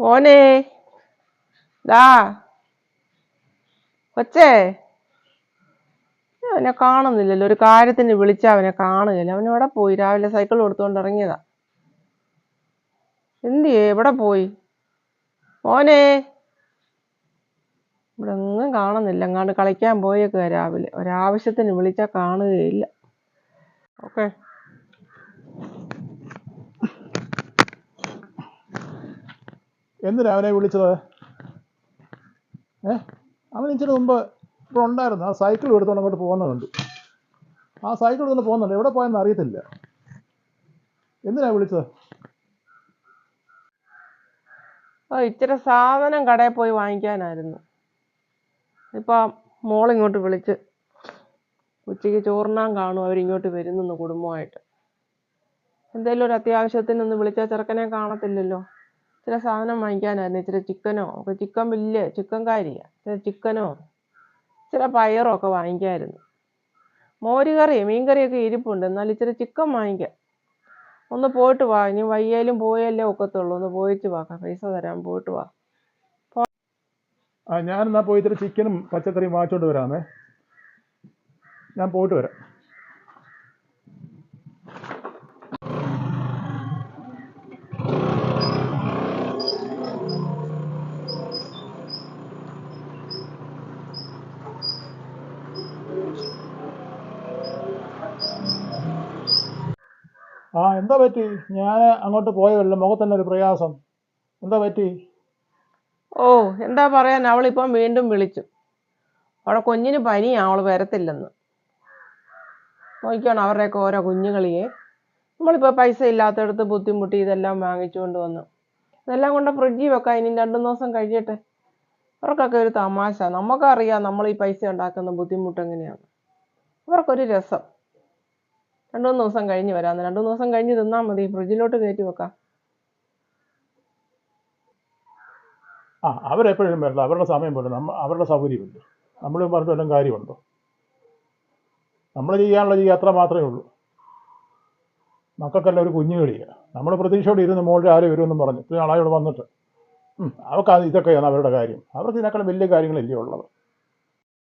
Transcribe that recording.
മോനെ ദാ കൊച്ചേ. അവനെ കാണുന്നില്ലല്ലോ. ഒരു കാര്യത്തിന് വിളിച്ചാ അവനെ കാണുകയില്ല. അവൻ എവിടെ പോയി? രാവിലെ സൈക്കിൾ കൊടുത്തുകൊണ്ട് ഇറങ്ങിയതാ. എന്തിയേ എവിടെ പോയി? മോനെ. ഇവിടെ എങ്ങും കാണുന്നില്ല. അങ്ങാണ്ട് കളിക്കാൻ പോയേക്കുക രാവിലെ. ഒരാവശ്യത്തിന് വിളിച്ചാൽ കാണുകയില്ല. ഓക്കെ. എന്തിനാ അവനെ വിളിച്ചത്? ഏ? അവൻ ഇച്ചിരി മുമ്പ് ഇവിടെ ഉണ്ടായിരുന്നു. ആ സൈക്കിൾ എടുത്തോണ്ട് അങ്ങോട്ട് പോകുന്നതുണ്ട്. ആ സൈക്കിൾ എടുത്തോണ്ട് പോകുന്നുണ്ട്. എവിടെ പോയെന്ന് അറിയത്തില്ല. എന്തിനാ വിളിച്ചത്? ആ ഇച്ചിരി സാധനം കടയിൽ പോയി വാങ്ങിക്കാനായിരുന്നു. ഇപ്പം മോളിങ്ങോട്ട് വിളിച്ച് ഉച്ചയ്ക്ക് ചോറിനാൻ കാണും. അവരിങ്ങോട്ട് വരുന്നെന്ന് കുടുംബമായിട്ട്. എന്തെങ്കിലും ഒരു അത്യാവശ്യത്തിനൊന്ന് വിളിച്ചാൽ ചെറുക്കനെ കാണത്തില്ലല്ലോ. ഇച്ചിരി സാധനം വാങ്ങിക്കാനായിരുന്നു. ഇച്ചിരി ചിക്കനോ ഒക്കെ ചിക്കൻ വലിയ ചിക്കൻ കാരിയാ. ഇച്ചിരി ചിക്കനോ ഇച്ചിരി പയറോ ഒക്കെ വാങ്ങിക്കാമായിരുന്നു മോര് കറി മീൻ കറിയൊക്കെ ഇരിപ്പുണ്ട്. എന്നാൽ ഇച്ചിരി ചിക്കൻ വാങ്ങിക്കാം. ഒന്ന് പോയിട്ട് വാ. ഇനി വയ്യാലും പോയല്ലേ ഒക്കത്തുള്ളൂ. ഒന്ന് പോയിട്ട് വാ. പൈസ തരാം പോയിട്ട് വാ. ആ ഞാൻ എന്നാ പോയി ഇത്തിരി ചിക്കനും പച്ചക്കറിയും വാങ്ങിച്ചോണ്ട് വരാമേ. ഞാൻ പോയിട്ട് വരാം. ആ എന്താ പറ്റി? ഞാൻ അങ്ങോട്ട് പോയതല്ല മുഖത്തന്നെ ഒരു പ്രയാസം. എന്താ പറ്റി? ഓ എന്താ പറയാൻ? അവളിപ്പം വീണ്ടും വിളിച്ചു. അവളെ കുഞ്ഞിന് പനിയാ അവൾ വരത്തില്ലെന്ന്. നോക്കിയാണ് അവരുടെയൊക്കെ ഓരോ കുഞ്ഞുകളിയെ നമ്മളിപ്പോൾ പൈസ ഇല്ലാത്തടത്ത് ബുദ്ധിമുട്ടി ഇതെല്ലാം വാങ്ങിച്ചുകൊണ്ട് വന്നു. ഇതെല്ലാം കൊണ്ട് ഫ്രിഡ്ജിൽ വെക്കാം ഇനി രണ്ടു ദിവസം കഴിയട്ടെ അവർക്കൊക്കെ ഒരു തമാശ. നമുക്കറിയാം നമ്മൾ ഈ പൈസ ഉണ്ടാക്കുന്ന ബുദ്ധിമുട്ട് എങ്ങനെയാണ്. അവർക്കൊരു രസം. രണ്ടു മൂന്ന് ദിവസം കഴിഞ്ഞ് വരാമെന്ന് രണ്ടു മൂന്ന് ദിവസം കഴിഞ്ഞ് തിന്നാൽ മതി. ഫ്രിഡ്ജിലോട്ട് കയറ്റി വെക്കാം. ആ അവരെപ്പോഴും വരില്ല അവരുടെ സമയം പോലെ നമ്മ അവരുടെ സൗകര്യമില്ല. നമ്മൾ പറഞ്ഞിട്ട് വല്ലതും കാര്യമുണ്ടോ? നമ്മൾ ചെയ്യാനുള്ള അത്ര മാത്രമേ ഉള്ളൂ. മക്കൾക്കെല്ലാം ഒരു കുഞ്ഞു കളിയാണ് നമ്മൾ പ്രതീക്ഷയോടെ ഇരുന്ന് മോളിൽ ആരും വരുമെന്നും പറഞ്ഞു. ഇത്രയും ആളായോട് വന്നിട്ട്. അവർക്ക് ഇതൊക്കെയാണ് അവരുടെ കാര്യം. അവർക്ക് ഇതിനേക്കാളും വലിയ കാര്യങ്ങളല്ലേ ഉള്ളത്.